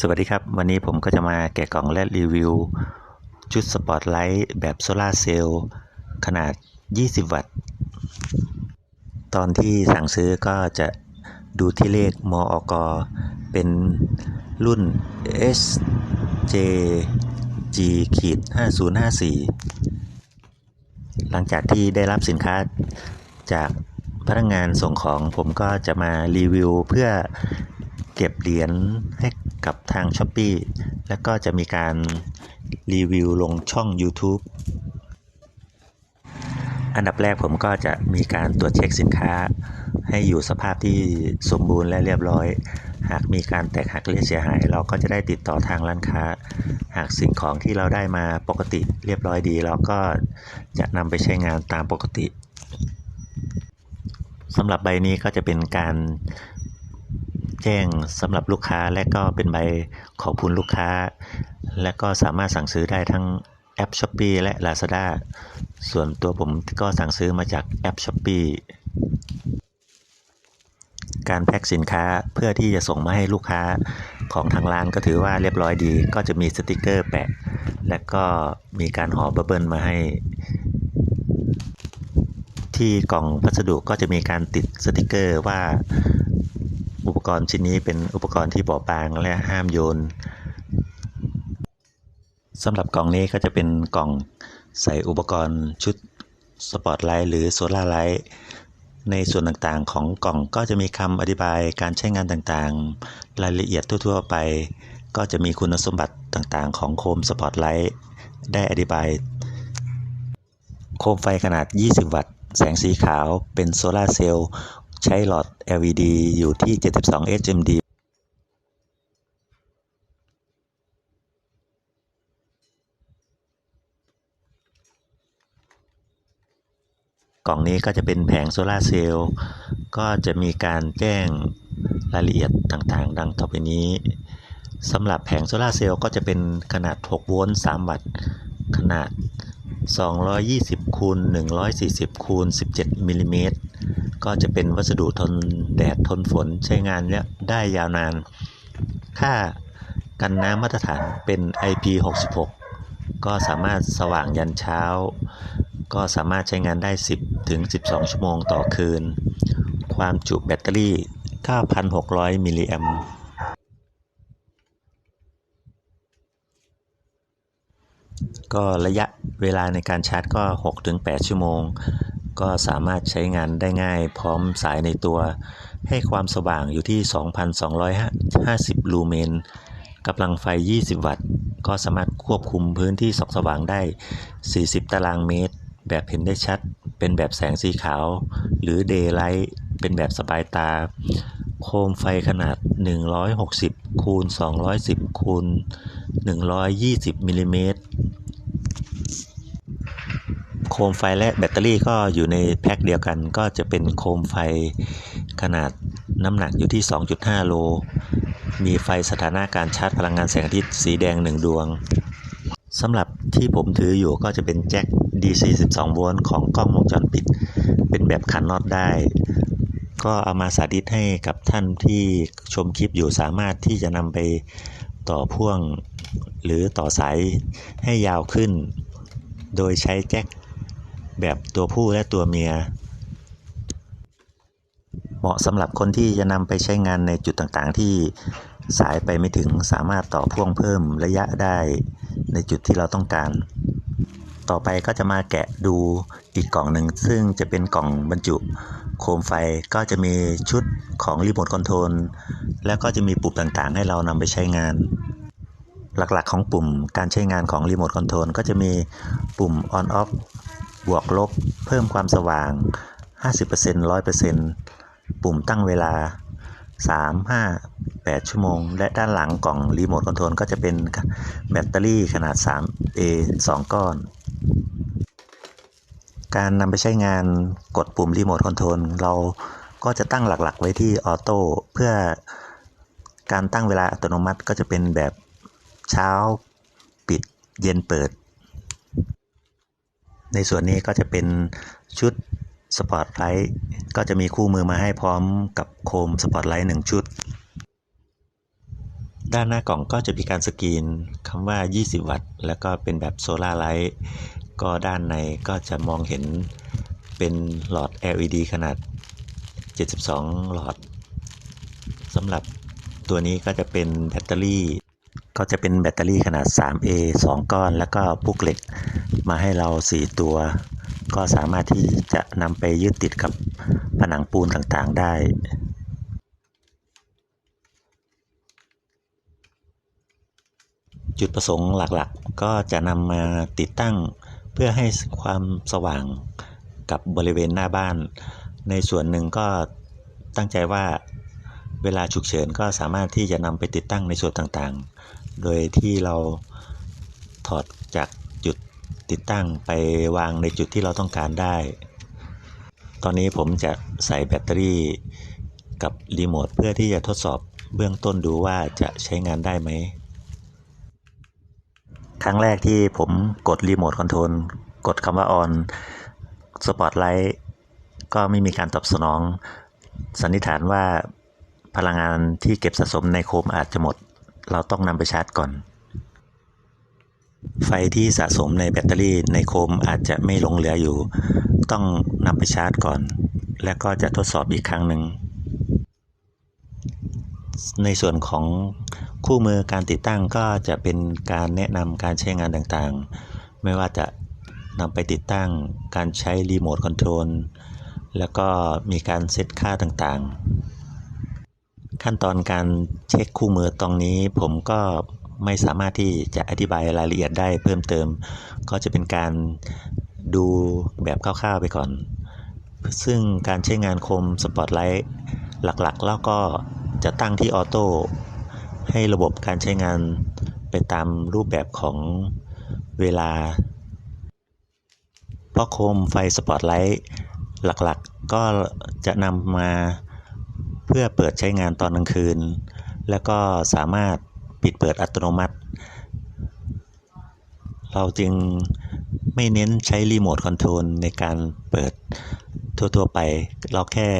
สวัสดีครับ วันนี้ผมก็จะมาแกะกล่องและรีวิว ชุดสปอตไลท์แบบโซลาเซลล์ขนาด 20 วัตต์ ตอนที่สั่งซื้อก็จะดูที่เลขมอกเป็นรุ่น SJG ขีด5054 หลังจากที่ได้รับสินค้าจากพนักงานส่งของผมก็จะมารีวิวเพื่อเก็บเหรียญให้ กับทาง s h อ p e e แล้วก็จะมีการรีวิวลงช่อง YouTube อันดับแรกผมก็จะมีการตรวจเช็คสินค้า ให้อยู่สภาพที่สมบูรณ์และเรียบร้อย หากมีการแตกหักหรือเสียหาย เราก็จะได้ติดต่อทางร้านค้า หากสิ่งของที่เราได้มาปกติเรียบร้อยดี เราก็จะนำไปใช้งานตามปกติสำหรับใบนี้ก็จะเป็นการ แจ้งสำหรับลูกค้าและก็เป็นใบขอบคุณลูกค้า และก็สามารถสั่งซื้อได้ทั้งแอป s h อ p e e และ Lazada ส่วนตัวผมก็สั่งซื้อมาจากแอป s h อ p e e การแพ็คสินค้าเพื่อที่จะส่งมาให้ลูกค้าของทางร้านก็ถือว่าเรียบร้อยดี ก็จะมีสติกเกอร์แปะ และก็มีการห่อบับเบิลมาให้ ที่กล่องพัสดุก็จะมีการติดสติกเกอร์ว่า อุปกรณ์ชิ้นนี้เป็นอุปกรณ์ที่บอบบางและห้ามโยนสำหรับกล่องนี้ก็จะเป็นกล่องใส่อุปกรณ์ชุดสปอตไลท์หรือโซลาร์ไลท์ในส่วนต่างๆของกล่องก็จะมีคำอธิบายการใช้งานต่างๆ รายละเอียดทั่ว ๆ ไป ก็จะมีคุณสมบัติต่างๆ ของโคมสปอตไลท์ได้อธิบาย โคมไฟขนาด 20 วัตต์ แสงสีขาวเป็นโซลาร์เซลล์ ใช้หลอด LED อยู่ที่ 72 HMD กล่องนี้ก็จะเป็นแผงโซลาเซลล์ก็จะมีการแจ้งรายละเอียดต่างๆ ดังต่อไปนี้สำหรับแผงโซลาเซลล์ก็จะเป็นขนาด 6 โวลต์ 3 วัตต์ ขนาด 220คูณ140คูณ17มิลลิเมตร ก็จะเป็นวัสดุทนแดดทนฝนใช้งานได้ยาวนาน ค่ากันน้ำมาตรฐานเป็น IP66 ก็สามารถสว่างยันเช้า ก็สามารถใช้งานได้ 10 ถึง 12 ชั่วโมงต่อคืน ความจุแบตเตอรี่ 9,600 มิลลิแอมก็ระยะเวลาในการชาร์จก็ 6-8 ชั่วโมง ก็สามารถใช้งานได้ง่ายพร้อมสายในตัว ให้ความสว่างอยู่ที่ 2,250 ลูเมนกำลังไฟ 20 วัตต์ ก็สามารถควบคุมพื้นที่ส่องสว่างได้ 40 ตารางเมตร แบบเห็นได้ชัด เป็นแบบแสงสีขาว หรือ Daylight เป็นแบบสบายตา โคมไฟขนาด 160 คูณ 210 คูณ 120 มิลลิเมตร โคมไฟและแบตเตอรี่ก็อยู่ในแพ็คเดียวกัน ก็จะเป็นโคมไฟขนาดน้ำหนักอยู่ที่ 2.5 โล มีไฟสถานะการชาร์จพลังงานแสงอาทิตย์สีแดง 1 ดวงสำหรับที่ผมถืออยู่ก็จะเป็นแจ็ค DC 12 โวลต์ของกล้องวงจรปิด เป็นแบบขันน็อตได้ ก็เอามาสาธิตให้กับท่านที่ชมคลิปอยู่สามารถที่จะนำไปต่อพ่วงหรือต่อสายให้ยาวขึ้น โดยใช้แจ็ค แบบตัวผู้และตัวเมีย เหมาะสำหรับคนที่จะนำไปใช้งานในจุดต่างๆ ที่สายไปไม่ถึงสามารถต่อพ่วงเพิ่มระยะได้ในจุดที่เราต้องการ ต่อไปก็จะมาแกะดูอีกกล่องหนึ่ง ซึ่งจะเป็นกล่องบรรจุโคมไฟก็จะมีชุดของรีโมทคอนโทรลแล้วก็จะมีปุ่มต่างๆ ให้เรานำไปใช้งาน หลักๆของปุ่มการใช้งานของรีโมทคอนโทรลก็จะมีปุ่ม on off บวกลบ เพิ่มความสว่าง 50% 100%ปุ่มตั้งเวลา 3 5 8 ชั่วโมง และด้านหลังกล่องรีโมทคอนโทรลก็จะเป็นแบตเตอรี่ขนาด 3A 2 ก้อน การนำไปใช้งานกดปุ่มรีโมทคอนโทรลเราก็จะตั้งหลักๆ ไว้ที่ออโต้เพื่อการตั้งเวลาอัตโนมัติก็จะเป็นแบบเช้าปิดเย็นเปิด ในส่วนนี้ก็จะเป็นชุดสปอตไลท์ก็จะมีคู่มือมาให้พร้อมกับโคมสปอตไลท์หนึ่งชุด ด้านหน้ากล่องก็จะมีการสกรีนคำว่า 20 วัตต์ แล้วก็เป็นแบบโซลาร์ไลท์ก็ด้านในก็จะมองเห็นเป็นหลอด LED ขนาด 72 หลอดสำหรับตัวนี้ก็จะเป็นแบตเตอรี่ ก็จะเป็นแบตเตอรี่ขนาด 3A 2 ก้อน แล้วก็พุกเหล็ก มาให้เรา 4 ตัว ก็สามารถที่จะนำไปยึดติดกับผนังปูนต่างๆได้จุดประสงค์หลักๆก็จะนำมาติดตั้งเพื่อให้ความสว่างกับบริเวณหน้าบ้าน ในส่วนหนึ่งก็ตั้งใจว่าเวลาฉุกเฉินก็สามารถที่จะนำไปติดตั้งในส่วนต่างๆ โดยที่เราถอดจาก ติดตั้งไปวางในจุดที่เราต้องการได้ ตอนนี้ผมจะใส่แบตเตอรี่กับรีโมทเพื่อที่จะทดสอบเบื้องต้นดูว่าจะใช้งานได้ไหม ครั้งแรกที่ผมกดรีโมทคอนโทรลกดคำว่า on สปอตไลท์ก็ไม่มีการตอบสนอง สันนิษฐานว่าพลังงานที่เก็บสะสมในโคมอาจจะหมด เราต้องนำไปชาร์จก่อน ไฟที่สะสมในแบตเตอรี่ในโคมอาจจะไม่หลงเหลืออยู่ ต้องนำไปชาร์จก่อน แล้วก็จะทดสอบอีกครั้งหนึ่ง ในส่วนของคู่มือการติดตั้งก็จะเป็นการแนะนำการใช้งานต่างๆ ไม่ว่าจะนำไปติดตั้งการใช้รีโมทคอนโทรลแล้วก็มีการเซตค่าต่างๆ ขั้นตอนการเช็คคู่มือตรงนี้ผมก็ ไม่สามารถที่จะอธิบายรายละเอียดได้เพิ่มเติม ก็จะเป็นการดูแบบคร่าวๆไปก่อน ซึ่งการใช้งานโคมสปอตไลท์หลักๆ แล้วก็จะตั้งที่ออโต้ให้ระบบการใช้งานไปตามรูปแบบของเวลา เพราะโคมไฟสปอตไลท์หลักๆ ก็จะนำมาเพื่อเปิดใช้งานตอนกลางคืน แล้วก็สามารถ ปิดเปิดอัตโนมัติ เราจึงไม่เน้นใช้รีโมทคอนโทรลในการเปิดทั่วๆไป เราแค่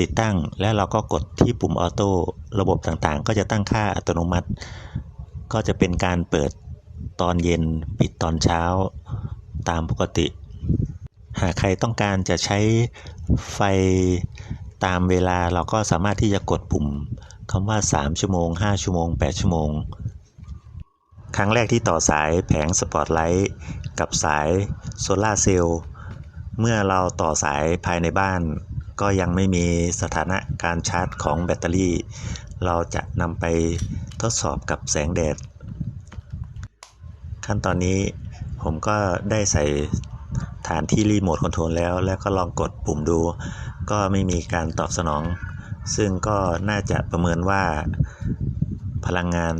ติดตั้งและเราก็กดที่ปุ่มออโต้ระบบต่างๆ ก็จะตั้งค่าอัตโนมัติ ก็จะเป็นการเปิดตอนเย็นปิดตอนเช้าตามปกติ หากใครต้องการจะใช้ไฟตามเวลาเราก็สามารถที่จะกดปุ่ม คำว่า 3 ชั่วโมง 5 ชั่วโมง 8 ชั่วโมง ครั้งแรกที่ต่อสายแผงสปอตไลท์กับสายโซลาร์เซลล์เมื่อเราต่อสายภายในบ้าน ก็ยังไม่มีสถานะการชาร์จของแบตเตอรี่ เราจะนำไปทดสอบกับแสงแดด ขั้นตอนนี้ผมก็ได้ใส่ฐานที่รีโมทคอนโทรลแล้ว แล้วก็ลองกดปุ่มดู ก็ไม่มีการตอบสนอง ซึ่งก็น่าจะประเมินว่าพลังงาน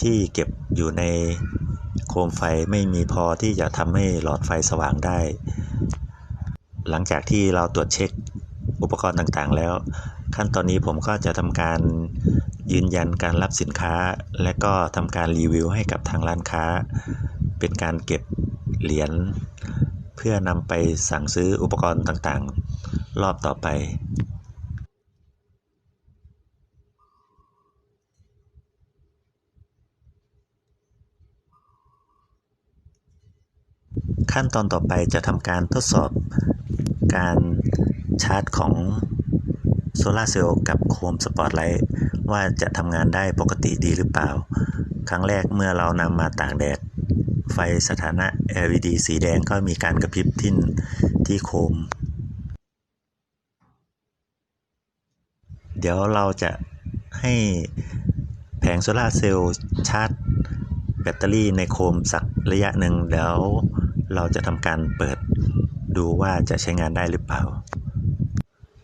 ที่เก็บอยู่ในโคมไฟไม่มีพอที่จะทำให้หลอดไฟสว่างได้ หลังจากที่เราตรวจเช็คอุปกรณ์ต่างๆ แล้ว ขั้นตอนนี้ผมก็จะทำการยืนยันการรับสินค้า และก็ทำการรีวิวให้กับทางร้านค้า เป็นการเก็บเหรียญเพื่อนำไปสั่งซื้ออุปกรณ์ต่างๆ รอบต่อไป ขั้นตอนต่อไปจะทำการทดสอบการชาร์จของโซลาร์เซลล์กับโคมสปอตไลท์ว่าจะทำงานได้ปกติดีหรือเปล่า ครั้งแรกเมื่อเรานำมาตากแดด ไฟสถานะ LED สีแดงก็มีการกระพริบทิ้นที่โคม เดี๋ยวเราจะให้แผงโซลาร์เซลล์ชาร์จ แบตเตอรี่ในโคมสักระยะหนึ่งแล้วเราจะทำการเปิดดูว่าจะใช้งานได้หรือเปล่า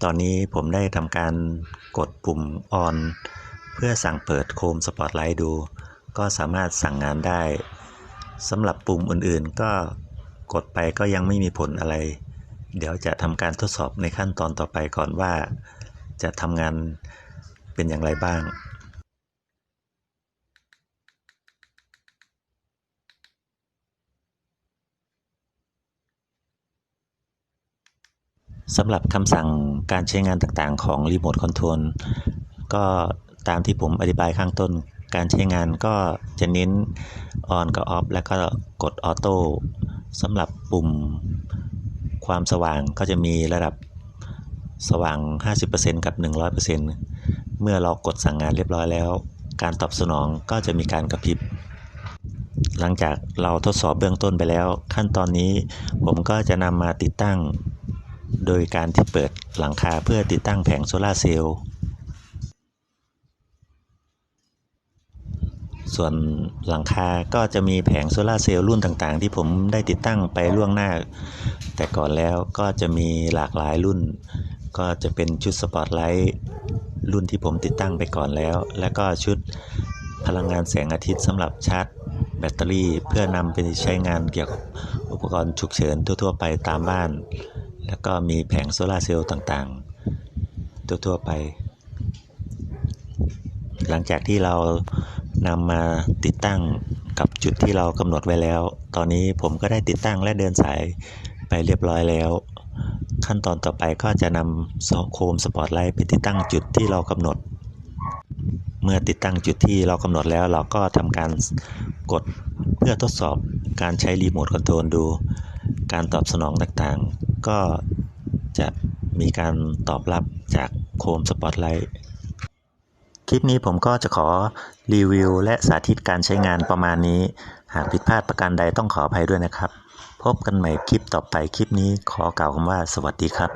ตอนนี้ผมได้ทำการกดปุ่ม on เพื่อสั่งเปิดโคมสปอตไลท์ดู ก็สามารถสั่งงานได้สำหรับปุ่มอื่นๆ ก็กดไปก็ยังไม่มีผลอะไร เดี๋ยวจะทำการทดสอบในขั้นตอนต่อไปก่อนว่า จะทำงานเป็นอย่างไรบ้าง สำหรับคำสั่งการใช้งานต่างๆ ของรีโมทคอนโทรลก็ตามที่ผมอธิบายข้างต้น การใช้งานก็จะเน้น on กับ off แล้วก็กดออโต้สำหรับปุ่มความสว่างก็จะมีระดับสว่าง 50%กับ 100%เมื่อเรากดสั่งงานเรียบร้อยแล้ว การตอบสนองก็จะมีการกระพริบ หลังจากเราทดสอบเบื้องต้นไปแล้ว ขั้นตอนนี้ผมก็จะนำมาติดตั้ง โดยการที่เปิดหลังคาเพื่อติดตั้งแผงโซลาเซลล์ส่วนหลังคาก็จะมีแผงโซลาเซลล์รุ่นต่างๆ ที่ผมได้ติดตั้งไปล่วงหน้า แต่ก่อนแล้วก็จะมีหลากหลายรุ่น ก็จะเป็นชุดสปอตไลท์รุ่นที่ผมติดตั้งไปก่อนแล้ว และก็ชุดพลังงานแสงอาทิตย์สำหรับชาร์จแบตเตอรี่ เพื่อนำไปใช้งานเกี่ยวกับอุปกรณ์ฉุกเฉินทั่ว ๆ ไปตามบ้าน แล้วก็มีแผงโซลาเซลล์ต่างๆ ทั่วๆไป หลังจากที่เรานำมาติดตั้งกับจุดที่เรากำหนดไว้แล้ว ตอนนี้ผมก็ได้ติดตั้งและเดินสายไปเรียบร้อยแล้ว ขั้นตอนต่อไปก็จะนำโคมสปอตไลท์ไปติดตั้งจุดที่เรากำหนด เมื่อติดตั้งจุดที่เรากำหนดแล้วเราก็ทำการกดเพื่อทดสอบการใช้รีโมทคอนโทรลดู การตอบสนองต่างๆ ก็จะมีการตอบรับจากโคมสปอตไลท์คลิปนี้ผมก็จะขอรีวิวและสาธิตการใช้งานประมาณนี้ หากผิดพลาดประการใดต้องขออภัยด้วยนะครับ พบกันใหม่คลิปต่อไปคลิปนี้ขอกล่าวคำว่าสวัสดีครับ